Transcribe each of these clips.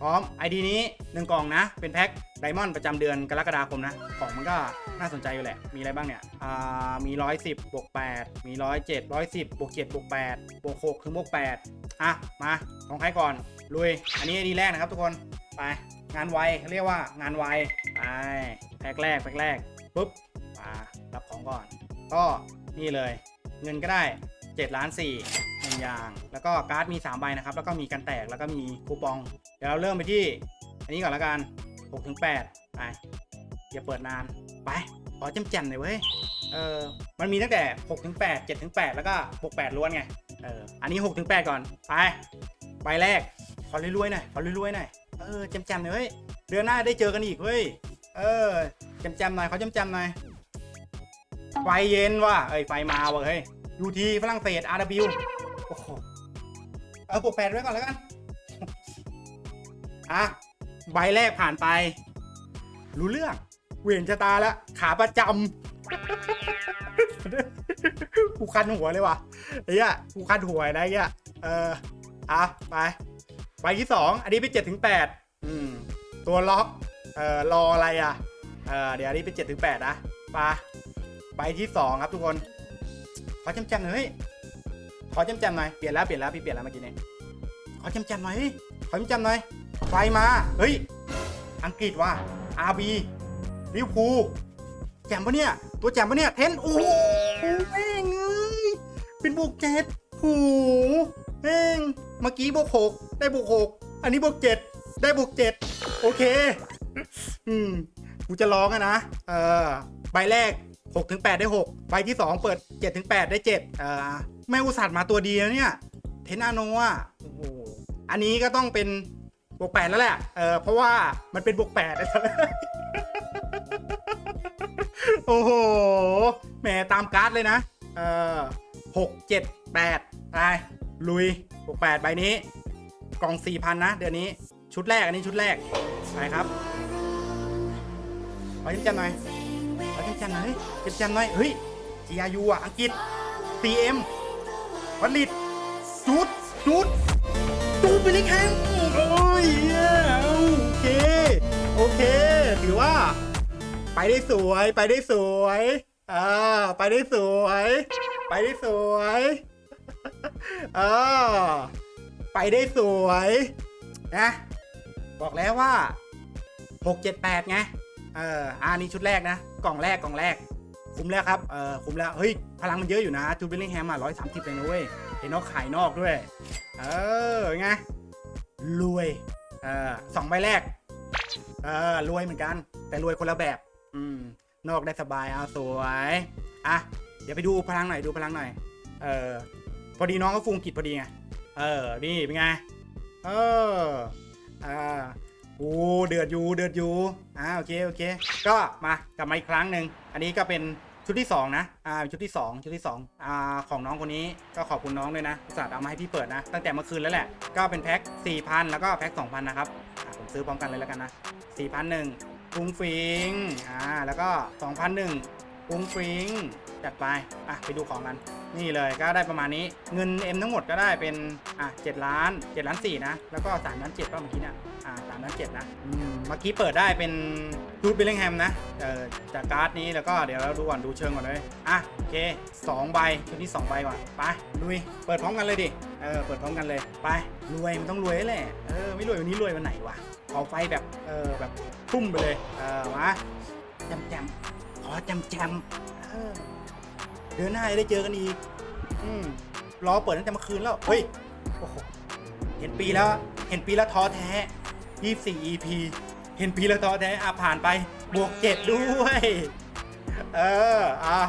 พร้อม ID นี้ 1 กล่องนะ เป็นแพ็คไดมอนด์ประจำเดือนกรกฎาคมนะของมันก็น่าสนใจอยู่แหละ มีอะไรบ้างเนี่ย อ่า มี 110บวก8มี 107 110บวก7บวก8บวก6ถึงบวก8อะ มาของใครก่อน ลุย อันนี้ ID แรกนะครับทุกคน ไป งานไวเขาเรียกว่างานไว ไป แพ็คแรก แพ็คแรก ปุ๊บ มา รับของก่อน ก็นี่เลย เงินก็ได้7ล้าน4 หนึ่งอย่าง แล้วก็การ์ดมี 3 ใบนะครับ แล้วก็มีกันแตกแล้วก็มีคูปอง เดี๋ยวเราเริ่มไปที่ อันนี้ก่อนละกัน6ถึง8ไปอย่าเปิดนานไปขอจำแจมหน่อยเว้ยเออมันมีตั้งแต่6ถึง8 7ถึง8แล้วก็บวก8ล้วนไงเอออันนี้6ถึง8ก่อนไปใบแรกขอรวยๆหน่อยขอรวยๆหน่อยเออจำแจมหน่อยเว้ยเดือนหน้าได้เจอกันอีกเว้ยเออจำแจมหน่อยเขาจำแจมหน่อยไฟเย็นว่ะเอ้ยไฟมาว่ะเฮ้ยยูทีฝรั่งเศส RW โอ้โห เออบวกแปดไว้ก่อนแล้วกัน อะ ใบแรกผ่านไป รู้เรื่อง เวียนชะตาแล้วขาประจำกูคันหัวเลยว่ะไอ้เหี้ยกูคันหัวนะไอ้เหี้ยเออ อะ ไป ใบที่สอง อันนี้เป็นเจ็ดถึงแปดอืม ตัวล็อก เอ่อ รออะไรอะ เออเดี๋ยวอันนี้เป็นเจ็ดถึงแปดนะไปใบที่สองครับทุกคนขอจำจำหน่อยเฮ้ย ขอจำจำหน่อย เปลี่ยนแล้วเปลี่ยนแล้วพี่เปลี่ยนแล้วเมื่อกี้เนี่ยขอจำจำหน่อยขอจำจำหน่อย ไฟมา เฮ้ย อังกฤษว่ะ RB ลิวพูแจมปะเนี่ย ตัวแจมปะเนี่ย เทนโอ้โหแม่งเอ้ยเป็นบวกเจ็ดโหแม่งเมื่อกี้บวกหกได้บวกหกอันนี้บวกเจ็ดได้บวกเจ็ดโอเค อืมกูจะร้องอะนะ เออ ใบแรก 6ถึง8ได้6ใบที่ 2 เปิด7ถึง8ได้7เอ่อแม่อุตส่าห์มาตัวเดียวเนี่ย เทนาโนอะโอ้โหอันนี้ก็ต้องเป็นบวก8แล้วแหละเออเพราะว่ามันเป็นบวก8นะครับโอ้โหแหมตามการ์ดเลยนะเออ6 7 8ไปลุยบวก8ใบนี้ กล่อง4,000นนะ เดือนนี้ชุดแรกอันนี้ชุดแรกไปครับขอจำจำหน่อย จำจำหน่อยจำจำหน่อย เฮ้ย GRU อะ อังกฤษ CM ผลิตจูดจูดจูดไปเลยครับโอ้ยเหี้ยโอเค โอเค ถือว่า ไปได้สวย ไปได้สวย อ่า ไปได้สวย ไปได้สวยอ่าไปได้สวย นะ บอกแล้วว่า 6 7 8 ไง เอออ่านี่ชุดแรกนะ กล่องแรกกล่องแรก คุ้มแล้วครับ เออคุ้มแล้ว เฮ้ย พลังมันเยอะอยู่นะจูบิลลิงแฮมอะร้อยสามสิบเลยนะเว้ยเห็นนอกขายนอกด้วย เออไงรวย เออสองใบแรก เออรวยเหมือนกัน แต่รวยคนละแบบ อืม นอกได้สบายเอาสวย อะ เดี๋ยวไปดูพลังหน่อยดูพลังหน่อย เออ พอดีน้องก็ฟูงกิจพอดีไง เออ นี่เป็นไง เออ อ่า โอ้เดือดอยู่เดือดอยู่อ่าโอเคโอเค ก็มากลับมาอีกครั้งหนึ่งอันนี้ก็เป็นชุดที่สองนะอ่าชุดที่สองชุดที่สองอ่าของน้องคนนี้ก็ขอบคุณน้องด้วยนะอุตส่าห์เอามาให้พี่เปิดนะ ตั้งแต่เมื่อคืนแล้วแหละ ก็เป็นแพ็ค4,000 แล้วก็แพ็ค2,000 นะครับอ่าผมซื้อพร้อมกันเลยแล้วกันนะ4,001กุ้งฟิงอ่าแล้วก็2,001กุ้งฟิงจัดไปอะไปดูของกัน นี่เลยก็ได้ประมาณนี้เงิน M ทั้งหมดก็ได้เป็นอะ7ล้าน7ล้าน4นะ แล้วก็3ล้าน7ป่ะเมื่อกี้เนี่ยอ่าสามล้านเจ็ดนะอืมเมื่อกี้เปิดได้เป็นจูดเบลลิงแฮมนะเอ่อจากการ์ดนี้แล้วก็เดี๋ยวเราดูก่อนดูเชิงก่อนเลยอะโอเคสองใบชุดที่สองใบก่อนไปลุยเปิดพร้อมกันเลยดิเออเปิดพร้อมกันเลยไปรวยมันต้องรวยแหละเออไม่รวยวันนี้รวยวันไหนวะขอไฟแบบเออแบบพุ่มไปเลยเออมาจำจำขอจำจำเออ เดือนหน้าจะได้เจอกันอีก อืมรอเปิดตั้งแต่เมื่อคืนแล้ว เฮ้ย โอ้โห เห็นปีแล้ว เห็นปีแล้วท้อแท้ 24 EP เห็นปีแล้วท้อแท้อะผ่านไป บวก 7 ด้วย เออ อะ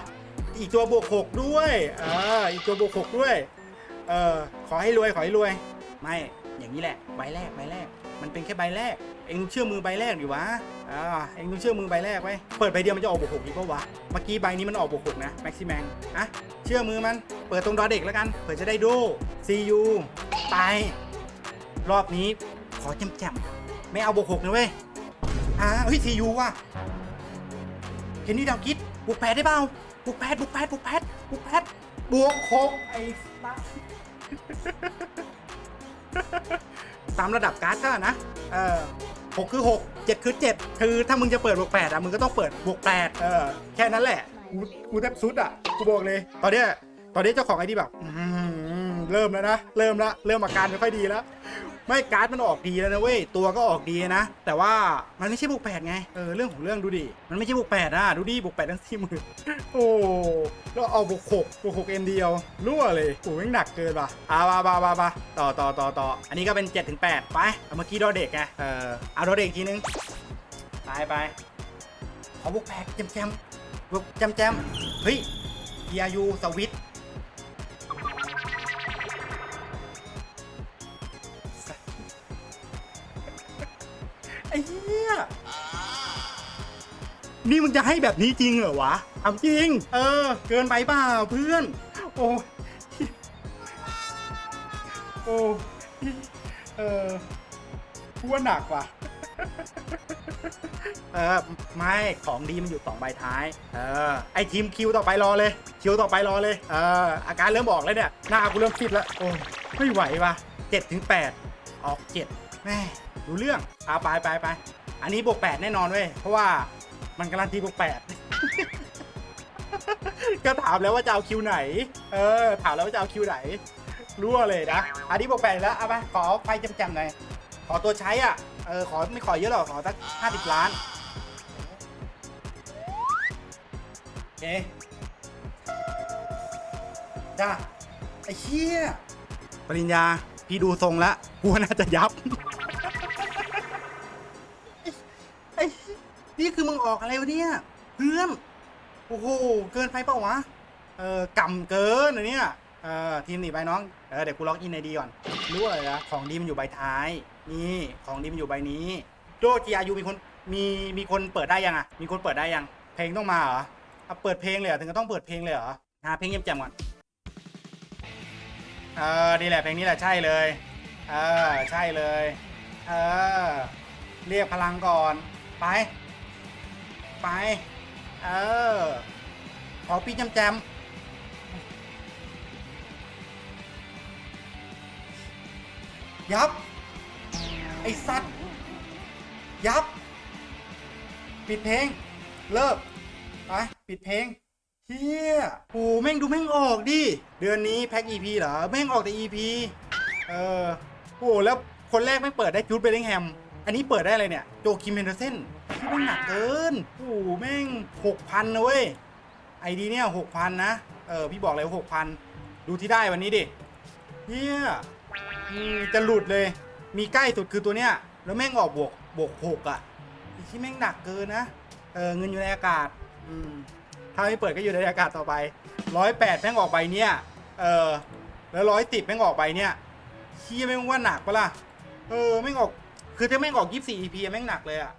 อีกตัวบวก 6 ด้วยอ่าอีกตัวบวก 6 ด้วย เออ ขอให้รวย ขอให้รวย ไม่ อย่างนี้แหละใบแรกใบแรก มันเป็นแค่ใบแรก เองเชื่อมือใบแรกดิวะอ่าเองต้องเชื่อมือใบแรกไว้เปิดใบเดียวมันจะออกบวก6อีกปะวะเมื่อกี้ใบนี้มันออกบวก6นะแม็กซิแมงอะเชื่อมือมันเปิดตรงดอเด็กแล้วกันเผื่อจะได้ดู CU ไปรอบนี้ขอจำจำไม่เอาบวกหกนะเว้ยอ่าเฮ้ยซียูว่ะเห็นนี่ดาวคิดบวกแปดได้เปล่าบวกแปดบวกแปดบวกแปดบวกแปดบวกหกไอ้สัส ตามระดับการ์ดก็นะเออหกคือหกเจ็ดคือเจ็ดคือถ้ามึงจะเปิดบวกแปดอะมึงก็ต้องเปิดบวกแปดเออแค่นั้นแหละ กูกูแทบสุดอะกูบอกเลย ตอนเนี้ยตอนนี้เจ้าของไอ้ที่แบบ อืมเริ่มแล้วนะ เริ่มละเริ่มอาการไม่ค่อยดีแล้ว ไม่การ์ดมันออกดีแล้วนะเว้ยตัวก็ออกดีนะ แต่ว่ามันไม่ใช่บวกแปดไงเออเรื่องของเรื่องดูดิมันไม่ใช่บวกแปดนะดูดิบวกแปดทั้งสี่หมื่นโอ้แล้วเอาบวกหกบวกหกเอ็มเดียวรั่วเลยโอ้ยหนักเกินป่ะอ่าบาบาบาบาต่อต่อต่อต่ออันนี้ก็เป็น7จ็ดถึงแไปเอาเมื่อกี้ดอเด็กไงเออเอาดอเด็กทีนึงไปไปขอบวกแปดแจมแจมบวกแจมแจมเฮ้ยยยูสวิต อ้เหี้ยนี่มึงจะให้แบบนี้จริงเหรอวะทำจริง เออ เกินไปเปล่าเพื่อน โอ้โอ้เออกูว่าหนักว่ะเออไม่ของดีมันอยู่สองใบท้าย เออ ไอทีมคิวต่อไปรอเลย คิวต่อไปรอเลย เออ อาการเริ่มบอกแล้วเนี่ย หน้ากูเริ่มฟิตแล้ว โอ้ ไม่ไหวว่ะเจ็ดถึงแปดออกเจ็ดแม่ รู้เรื่องเอาไปไปไปอันนี้บวกแปดแน่นอนเว้ยเพราะว่ามันการันตีบวกแปดก็ถามแล้วว่าจะเอาคิวไหน เออ ถามแล้วว่าจะเอาคิวไหนรั่วเลยนะ อันนี้บวกแปดแล้วเอาไปขอไฟจำๆหน่อยขอตัวใช้อะ เออ ขอไม่ขอเยอะหรอก ขอสักห้าสิบล้านโอเคจ้าไอ้เชี่ยปริญญา พี่ดูทรงแล้วกูว่าน่าจะยับ มึงออกอะไรวะเนี่ยเพื่อนโอ้โหเกินไปเปล่าวะเออกำเกินอันเนี้ยเออทีมหนีไปน้องเออเดี๋ยวกูล็อกอินในดีก่อนรู้อะไรนะของดีมันอยู่ใบท้าย นี่ของดีมันอยู่ใบนี้โดจีอายูมีคนมีมีคนเปิดได้ยังอะมีคนเปิดได้ยัง เพลงต้องมาเหรอเอาเปิดเพลงเลยเหรอถึงก็ต้องเปิดเพลงเลยเหรอหาเพลงเยี่ยมแจ่มก่อนเออนี่แหละเพลงนี้แหละใช่เลยเออใช่เลยเออเรียกพลังก่อนไป ไป เออขอปีจำแจมยับ ไอสัตว์ ยับ ปิดเพลง เลิก ไป ปิดเพลงเฮียโอ้แม่งดูแม่งออกดิ เดือนนี้แพ็ค EP เหรอ แม่งออกแต่ EP เออโอ้แล้วคนแรกไม่เปิดได้จูดเบลลิงแฮม อันนี้เปิดได้อะไรเนี่ย โจคิมเฮนเดอร์เซน ที่แม่งหนักเกินโอ้แม่งหกพันนะเว้ยไอดีเนี่ยหกพันนะ เออ พี่บอกเลยหกพันดูที่ได้วันนี้ดิเฮียจะหลุดเลย มีใกล้สุดคือตัวเนี้ย แล้วแม่งออกบวกบวกหกอะไอที่แม่งหนักเกินนะ เออ เงินอยู่ในอากาศ อืม ถ้าไม่เปิดก็อยู่ในอากาศต่อไปร้อยแปดแม่งออกไปเนี่ย เออ แล้วร้อยติดแม่งออกไปเนี่ยเชี่ยแม่งว่าหนักปะล่ะ เออ แม่งออก คือถ้าแม่งออกยี่สิบสี่ EP อแม่งหนักเลยอะ